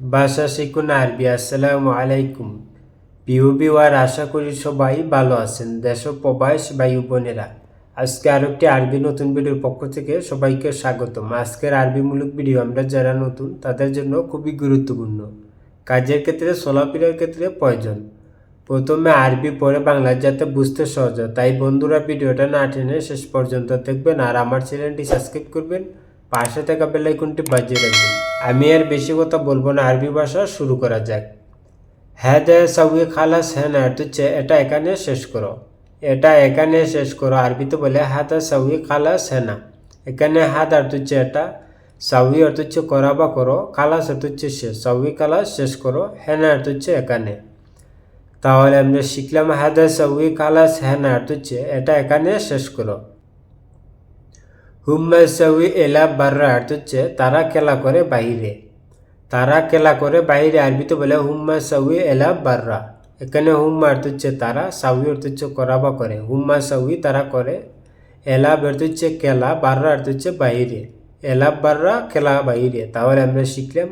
ভাষা শিখুন আরবি আসসালামু আলাইকুম। প্রিয় বিওয়ার আশা করি সবাই ভালো আছেন, দেশ প্রবাস ও বোনেরা। আজকে আরও একটি আরবি নতুন ভিডিওর পক্ষ থেকে সবাইকে স্বাগতম। আজকের আরবিমূলক ভিডিও আমরা যারা নতুন, তাদের জন্য খুবই গুরুত্বপূর্ণ। কাজের ক্ষেত্রে, চলাফেরার ক্ষেত্রে প্রয়োজন। প্রথমে আরবি পরে বাংলা যাতে বুঝতে সহজ তাই বন্ধুরা, ভিডিওটা না টেনে শেষ পর্যন্ত দেখবেন আর আমার চ্যানেলটি সাবস্ক্রাইব করবেন। পাশে থাকা বেলাইকনটি বাজিয়ে রাখবেন। আমি আর বেশি কথা বলব না, আরবি ভাষা শুরু করা যাক। হ্যাঁ দে সবই খালাস হ্যাঁ না হচ্ছে এটা এখানে শেষ করো। এটা এখানে শেষ করো আরবিতে বলে হাত সবই খালাস হ্যাঁ না। এখানে হাত অর্থ হচ্ছে এটা সবই অর্থ হচ্ছে করা বা করো, খালাস অর্থ হচ্ছে শেষ সবই খালাস শেষ করো হ্যাঁ না অর্থ হচ্ছে এখানে। তাহলে আমরা শিখলাম হাদা সবই খালাস হ্যাঁ না হচ্ছে এটা এখানে শেষ করো। হুম্মা সবই এলা বাররা অর্থ হচ্ছে তারা খেলা করে বাইরে তারা খেলা করে বাইরে আরবিতে বলে হুম্মা সাউই এলা বাররা। এখানে হুম্মা অর্থ হচ্ছে তারা, সাউই অর্থ হচ্ছে করা বা করে। হুম্মা সাউই তারা করে এলা অর্থ হচ্ছে খেলা বাররা অর্থ হচ্ছে বাইরে এলা বাররা খেলা বাইরে তাহলে আমরা শিখলাম।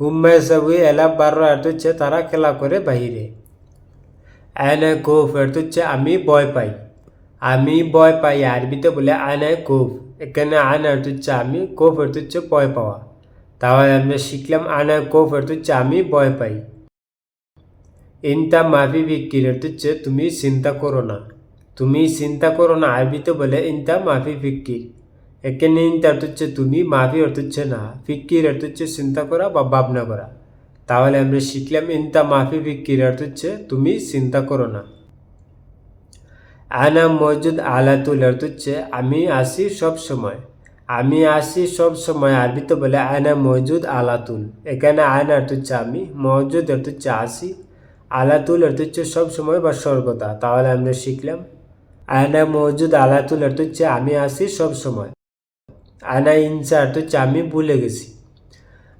হুম্মা সাউই এলা বাররা অর্থ হচ্ছে তারা খেলা করে বাইরে আয়না কোফ অর্থ হচ্ছে আমি ভয় পাই। আমি ভয় পাই, আরবিতে বলে আনায় কোফ এখানে আয়না অর্থ হচ্ছে আমি অর্থ হচ্ছে ভয় পাওয়া। তাহলে আমরা শিখলাম আনায় অর্থ হচ্ছে আমি ভয় পাই। ইনতা মাফি ফিকির অর্থ হচ্ছে, তুমি চিন্তা করো না। তুমি চিন্তা করো না, আরবিতে বলে ইনতা মাফি ফিকির এখানে ইনতা হচ্ছে তুমি, মাফি হচ্ছে না। ফিকির অর্থ হচ্ছে চিন্তা করা বা ভাবনা করা। তাহলে আমরা শিখলাম ইনতা মাফি ফিকির অর্থ হচ্ছে, তুমি চিন্তা করো না। আনা মজুদ আলাতুল অর্থ হচ্ছে আমি আসি সব সময়। আমি আসি সব সময় আরবিতে বলে আয়না মজুদ আলাতুল এখানে আয়না অর্থ হচ্ছে আমি মজুদ অর্থ হচ্ছে আসি। আলাতুল অর্থ হচ্ছে সব সময় বা সর্বদা তাহলে আমরা শিখলাম। আয়না মজুদ আলাতুল অর্থ হচ্ছে আমি আসি সব সময়। আয়না ইনসা অর্থ হচ্ছে আমি ভুলে গেছি।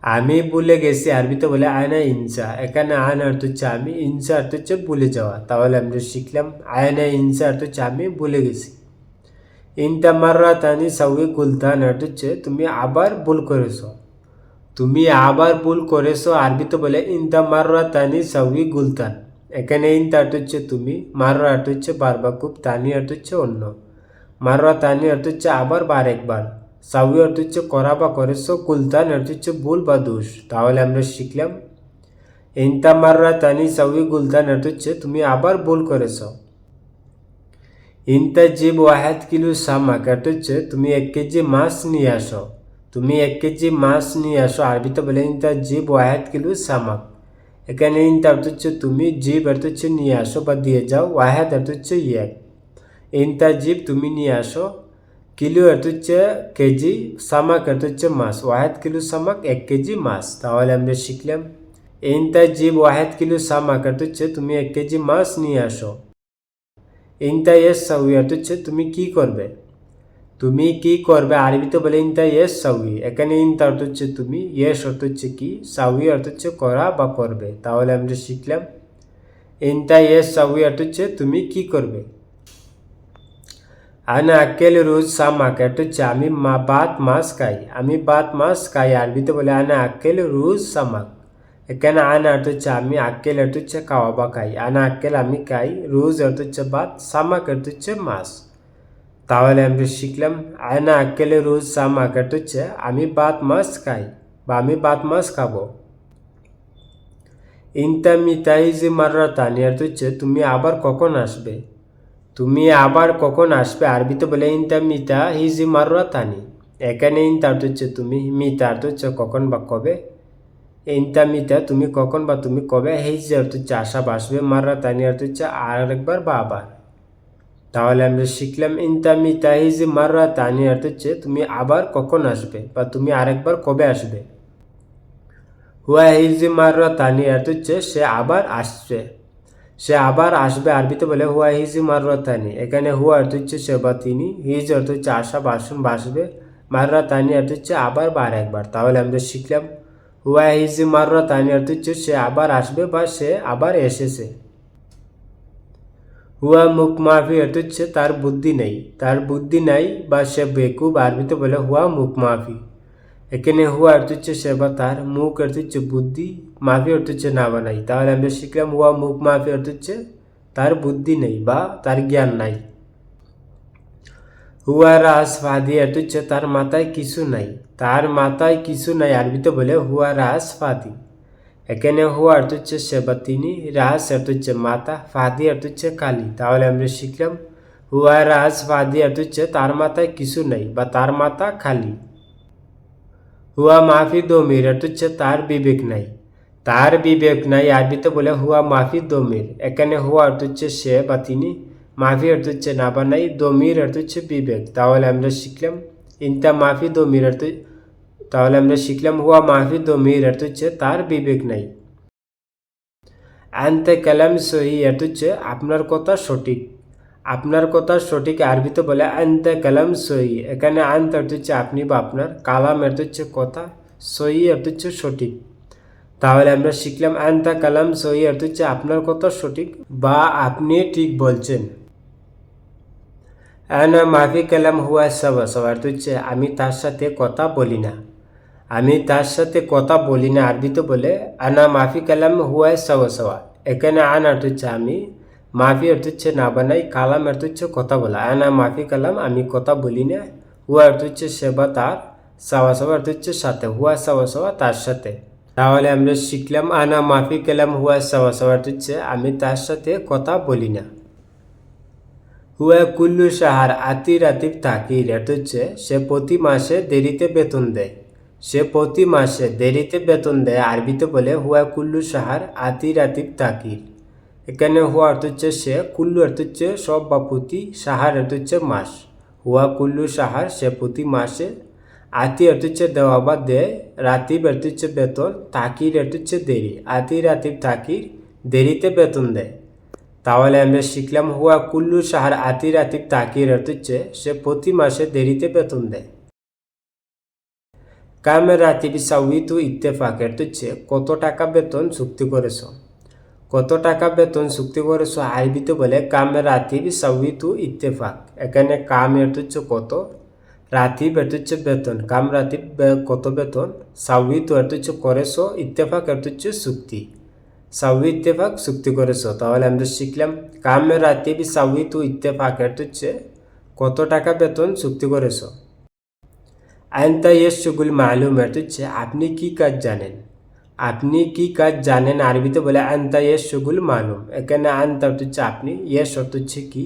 আমি ভুলে গেছি আরবিতে বলে আয়না ইনসা। এখানে আয়না অর্থ হচ্ছে আমি, ইনসা অর্থ হচ্ছে ভুলে যাওয়া। তাহলে আমরা শিখলাম, আয়না ইনসা অর্থ হচ্ছে আমি ভুলে গেছি। ইনতা মাররা তানি সাউই গুলতান অর্থ হচ্ছে তুমি আবার ভুল করেছ। তুমি আবার ভুল করেছ আরবিতে বলে ইনতা মাররা তানি সাউই গুলতান। এখানে ইনতা অর্থ হচ্ছে তুমি, মাররা অর্থ হচ্ছে বারবার, খুব তানি অর্থ হচ্ছে অন্য। মাররা তানি অর্থ হচ্ছে আবার বার একবার সাউই অর্থ হচ্ছে করা বা করেছ গুলতান অর্থ হচ্ছে ভুল বা দোষ। তাহলে আমরা শিখলাম ইনতা মাররা তানি সাউই গুলতান অর্থ হচ্ছে তুমি আবার ভুল করেছ। করেছ ইন্তাজিব ওয়াহেদ কিলো সামাক এটা হচ্ছে তুমি এক কেজি মাছ নিয়ে আসো। তুমি এক কেজি মাছ নিয়ে আসো, আরবিতে বলে ইন্তাজিব ওয়াহেদ কিলো সামাক। এখানে ইন্তা অর্থ হচ্ছে তুমি জিব অর্থ হচ্ছে নিয়ে আসো বা দিয়ে যাও ওয়াহেদ অর্থ হচ্ছে এক ইন্তাজিব তুমি নিয়ে আসো কিলো অর্থ হচ্ছে কেজি সামাক অর্থ হচ্ছে মাছ ওয়াহেদ কিলো সামাক এক কেজি মাছ তাহলে আমরা শিখলাম ইন্তাজিব ওয়াহেদ কিলো সামাক অর্থ হচ্ছে তুমি এক কেজি মাছ নিয়ে আসো ইনতা ইয়েস সাউই অর্থ হচ্ছে তুমি কি করবে তুমি কি করবে আরবিতে বলে ইনতা ইয়েস সাউই এখানে ইনতা অর্থ হচ্ছে তুমি ইয়েস অর্থ হচ্ছে কি সাউই অর্থ হচ্ছে করা বা করবে তাহলে আমরা শিখলাম ইনতা ইয়েস সাউই অর্থ হচ্ছে তুমি কি করবে আনা আকেল রোজ সামাক অর্থ হচ্ছে আমি মা বাত মাছ খাই আমি বাত মাছ খাই আরবিতে বলে আনা আকেল রোজ সামাক। এখানে আনা অর্থ হচ্ছে আমি আক্কেল অর্থ হচ্ছে খাওয়া বা খাই আনা আক্কেল আমি খাই রোজ অর্থ হচ্ছে ভাত সামাক অর্থ হচ্ছে মাছ তাহলে আমরা শিখলাম আয়না আক্কেলে রোজ সামাক অর্থ হচ্ছে আমি ভাত মাছ খাই বা আমি ভাত মাছ খাব। ইনতা মিতাইজি মাররা তানি অর্থ হচ্ছে তুমি আবার কখন আসবে? তুমি আবার কখন আসবে? আরবিতে বলে ইনতা মিতা হিজি মাররা তানি এখানে ইনতা অর্থ হচ্ছে তুমি, মিতা অর্থ হচ্ছে কখন বা কবে। ইনতা মিতা তুমি কখন বা তুমি কবে হেইজে অর্থ হচ্ছে আশা বাসবে মাররা তানি অর্থ হচ্ছে আর একবার বা আবার। তাহলে আমরা শিখলাম ইনতা মিতা হিজি মাররা তানি অর্থ হচ্ছে তুমি আবার কখন আসবে বা তুমি আরেকবার কবে আসবে। হুয়া হিজি মাররা তানি অর্থ হচ্ছে সে আবার আসছে। সে আবার আসবে আরবিতে বলে, হুয়া হিজি মাররা তানি এখানে হুয়া অর্থ হচ্ছে সে বা তিনি, হিজ অর্থ হচ্ছে আশা, বাসন বাসবে। মাররা তানি অর্থ হচ্ছে আবার বার একবার। তাহলে আমরা শিখলাম, হুয়া হিজি মাররা তানি অর্থ হচ্ছে সে আবার আসবে বা সে আবার এসেছে। হুয়া মুখ মাফি অর্থ হচ্ছে তার বুদ্ধি নেই। তার বুদ্ধি নাই বা সে বেকুব আরবিতে বলে, হুয়া মুখ মাফি। এখানে হুয়া অর্থ হচ্ছে সে বা তার মুখ অর্থ হচ্ছে বুদ্ধি মাফি অর্থ হচ্ছে না বানাই তাহলে আমরা শিখলাম হুয়া মুখ মাফি অর্থ হচ্ছে তার বুদ্ধি নেই বা তার জ্ঞান নাই। হুয়া রাস ফাদি অর্থ হচ্ছে তার মাথায় কিছু নাই। তার মাথায় কিছু নাই আরবিতে বলে হুয়া রাস ফাদি। এখানে হুয়া অর্থ হচ্ছে সে বা তিনি, রাস অর্থ হচ্ছে মাথা, ফাদি অর্থ হচ্ছে কালি। তাহলে আমরা শিখলাম হুয়া রাস ফাদি অর্থ হচ্ছে তার মাথায় কিছু নাই বা তার মাথা খালি। হুয়া মাফি দমির অর্থ হচ্ছে তার বিবেক নাই তার বিবেক নাই আরবিতে বলে হুয়া মাফি দমির এখানে হুয়া অর্থ হচ্ছে সে বা তিনি মাফি অর্থ হচ্ছে না বা নাই দমির অর্থ হচ্ছে বিবেক তাহলে আমরা শিখলাম ইনতা মাফি দমির অর্থ তাহলে আমরা শিখলাম হুয়া মাফি দমির অর্থ হচ্ছে তার বিবেক নাই আনতে কালাম সহি অর্থ হচ্ছে আপনার কথা সঠিক আপনার কথা সঠিক আরবিতে বলে, আনতে কালাম সই এখানে আনতে অর্থ হচ্ছে আপনি বা আপনার, কালাম অর্থ হচ্ছে কথা সই অর্থ হচ্ছে সঠিক। তাহলে আমরা শিখলাম, আনতা কালাম সই অর্থ হচ্ছে আপনার কথা সঠিক বা আপনি ঠিক বলছেন। আনা মাফি কালাম হুয়া সবা। সব অর্থ হচ্ছে, আমি তার সাথে কথা বলি না। আমি তার সাথে কথা বলি না, আরবিতে বলে, আনা মাফি কালাম হুয়া সওয়া সওয়া এখানে আন অর্থ হচ্ছে, আমি মাফি অর্থ হচ্ছে না বানাই, কালাম অর্থ হচ্ছে কথা বলা। আনা মাফি কালাম, আমি কথা বলি না। হুয়া অর্থ হচ্ছে সেবা তার, সাওয়া সাওয়া অর্থ হচ্ছে সাথে, হুয়া সাওয়া সাওয়া তার সাথে। তাহলে আমরা শিখলাম আনা মাফি কালাম, হুয়া সাওয়া সাওয়া অর্থ হচ্ছে আমি তার সাথে কথা বলি না। হুয়া কুল্লু সাহার আতির আতির তাকির অর্থ হচ্ছে সে প্রতি মাসে দেরিতে বেতন দেয়। সে প্রতি মাসে দেরিতে বেতন দেয়, আরবিতে বলে, হুয়া কুল্লু সাহার আতির আতির তাকির। এখানে হুয়া অর্থ হচ্ছে সে, কুল্লু অর্থ হচ্ছে সব বা প্রতি সাহার অর্থ হচ্ছে মাস। হুয়া, কুল্লু, সাহার, সে প্রতি মাসে। আতি অর্থ হচ্ছে দেওয়া বা দেয়। রাতিব অর্থ হচ্ছে বেতন। তাকির অর্থ হচ্ছে দেরি। আতি, রাতিব, তাকির, দেরিতে বেতন দেয়। তাহলে আমরা শিখলাম হুয়া, কুল্লু, সাহার, আতি, রাতিব, তাকির অর্থ হচ্ছে সে প্রতি মাসে দেরিতে বেতন দেয়। কামে রাতিব সাউিতু ইত্তেফাক অর্থ হচ্ছে কত টাকা বেতন চুক্তি করেছ? কত টাকা বেতন চুক্তি করেছ আরবিতে বলে কামে রাতিব সাউিতু ইত্তেফাক। এখানে কাম অর্থ হচ্ছে কত? রাতিব অর্থ হচ্ছে বেতন। কাম রাতিব বে- কত বেতন? সাউিতু অর্থ হচ্ছে করেছ, ইত্তেফাক অর্থ হচ্ছে চুক্তি। সাউি ইত্তেফাক চুক্তি করেছ। তাহলে আমরা শিখলাম, কামে রাতিব সাউিতু ইত্তেফাক অর্থ হচ্ছে কত টাকা বেতন চুক্তি করেছ? আইনতা ইয়েস সুগুল মালুম হচ্ছে আপনি কি কাজ জানেন? আপনি কি কাজ জানেন আরবিতে বলে আনতা ইয়েস সুগুল মালুম। এখানে আনতা হচ্ছে আপনি ইয়েস অর্থ হচ্ছে কি?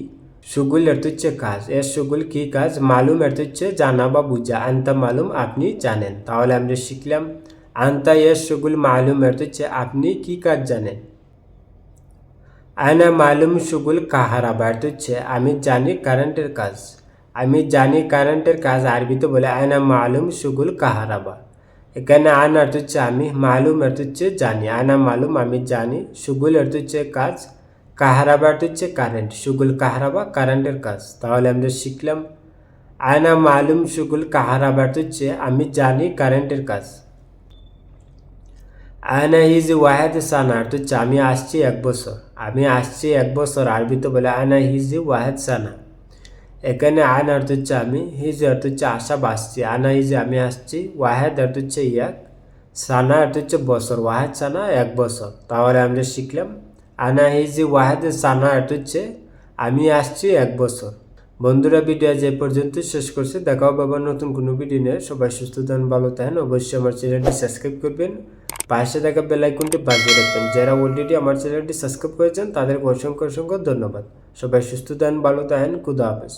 সুগুল অর্থ হচ্ছে কাজ। এর সুগুল কি কাজ? মালুম অর্থ হচ্ছে জানা বা বুঝা। আনতা মালুম আপনি জানেন। তাহলে আমরা শিখলাম, আনতা ইয়েস সুগুল মালুম অর্থ হচ্ছে আপনি কি কাজ জানেন? আয়না মালুম সুগুল কাহারাবা অর্থ হচ্ছে আমি জানি কারেন্টের কাজ। আমি জানি কারেন্টের কাজ আরবিতে বলে আয়না মালুম সুগুল কাহারাবা এখানে আন অর্থ হচ্ছে আমি মালুম অর্থ হচ্ছে জানি আয়না মালুম আমি জানি সুগুল অর্থ হচ্ছে কাজ কাহারাবা অর্থ হচ্ছে কারেন্ট সুগুল কাহারাবা কারেন্টের কাজ তাহলে আমরা শিখলাম আয়না মালুম সুগুল কাহারাবা অর্থ হচ্ছে আমি জানি কারেন্টের কাজ আয়না হিজ ওয়াহেদ সানা অর্থ হচ্ছে আমি আসছি এক বছর আমি আসছি এক বছর আরবিতে বলে আয়না হিজ ওয়াহেদ সানা এখানে আয়না অর্থ হচ্ছে আমি হিজ অর্থ হচ্ছে আশা বাসছি, আনা হিজ আমি আসছি, ওয়াহেদ অর্থ হচ্ছে ইয়াক, সানা অর্থ হচ্ছে বছর, ওয়াহেদ সানা এক বছর। তাহলে আমরা শিখলাম, আনা হিজ ওয়াহেদ, সানা অর্থ হচ্ছে আমি আসছি এক বছর। বন্ধুরা, ভিডিও যে পর্যন্ত শেষ করছে। দেখা হবে আবার নতুন কোনো ভিডিও নিয়ে। সবাই সুস্থ থাকেন, ভালো থাকেন। অবশ্যই আমার চ্যানেলটি সাবস্ক্রাইব করবেন। পাশে থাকা বেল আইকনটি বাজিয়ে রাখবেন। যারা অলরেডি আমার চ্যানেলটি সাবস্ক্রাইব করেছেন, তাদেরকে অসংখ্য অসংখ্য ধন্যবাদ। সবাই সুস্থ থাকেন, ভালো থাকেন, খুদা হাফেজ।